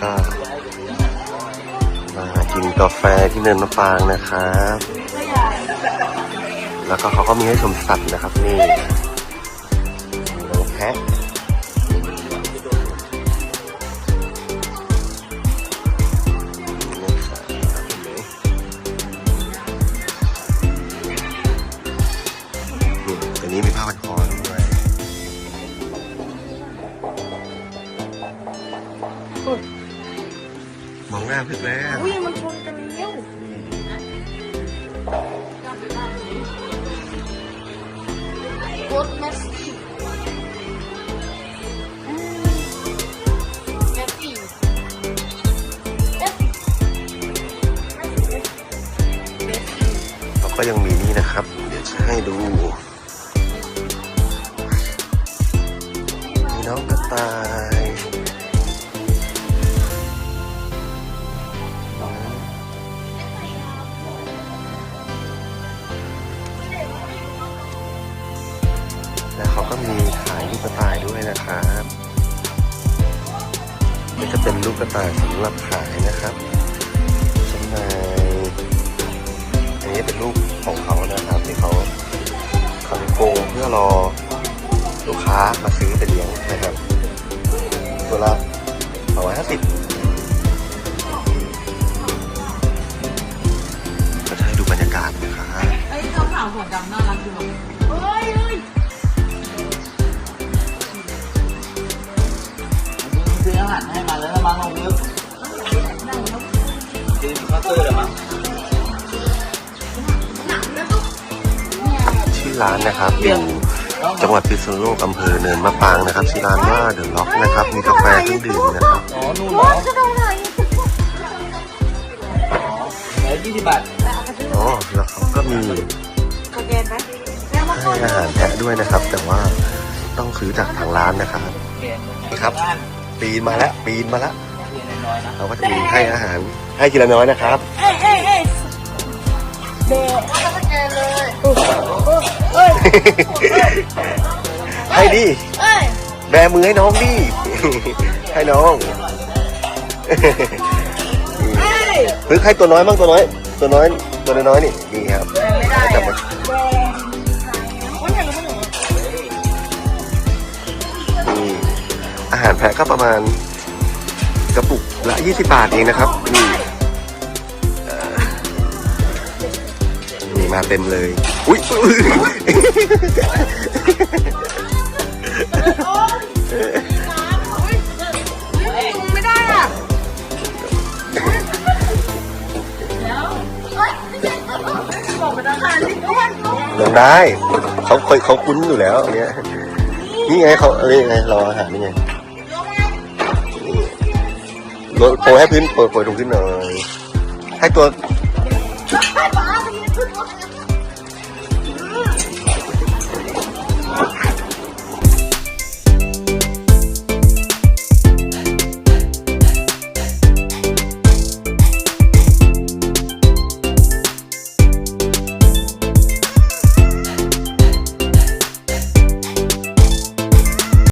กาแฟที่เนินมะปางนะครับ แล้วก็เขาก็มีให้ชมสัตว์นะครับนี่น้องแพะนี่ตัวนี้มีผ้าพันคอด้วย มองหน้าเพื่อนแล้วอุ้ยมันชนกันแล้วรถแมสซี่อืมแมสซี่แมสซี่แมสซี่แล้วก็ยังมีนี่นะครับ เดี๋ยวจะให้ดูมีน้องกระต่าย นะครับนี่จะเป็นลูกกระต่ายสำหรับขายนะครับจำหน่ายอันนี้เป็นรูปของเขานะครับที่เขาทำโกงเพื่อรอลูกค้ามาซื้อไปเลี้ยงนะครับตัวละสองร้อยห้าสิบก็จะให้ดูบรรยากาศนะครับไอ้เจ้าสาวหัวดำน่ารักอยู่ ร้านนะครับอยู่จังหวัดพิษณุโลกอำเภอเนินมะปรางนะครับชื่อร้านว่าเดอะล็อกนะครับ มีกาแฟเครื่องดื่มนะครับอ๋อนู่นเหรอจะโดนไหนไหนยี่สิบบาทอ๋อแล้วเขาก็มีสแกนไหมแล้วมาก่อให้นอาหารแพะด้วยนะครับ แต่ว่าต้องซื้อจากทางร้านนะครับนี่ครับ ปีนมาแล้วปีนมาแล้วเรียนน้อยๆนะเราก็จะมีให้อาหารให้ทีละน้อยนะครับเอ้ยเอ้ยเอ้ยเบะแล้วก็สแกนเลยเอ้ย ให้ดิเอ้ยแบมือให้น้องดิ ให้น้องเอ้ยพึกให้ตัวน้อยบ้างตัวน้อย ตัวน้อย ตัวน้อยๆนี่นี่ครับไม่ได้จับมาคนไหนคนไหนนี่อาหารแพะก็ประมาณกระปุกละ 20 บาทเองนะครับนี่เอ่อนี่มาเต็มเลย อุ้ยไม่ได้อะ ลงได้เขาเคยเขาคุ้นอยู่แล้วเนี้ยนี่ไงเขาเอ้ยไงรออาหารนี่ไงโปรยให้พื้นโปรยโปรยลงขึ้นหน่อยให้ตัว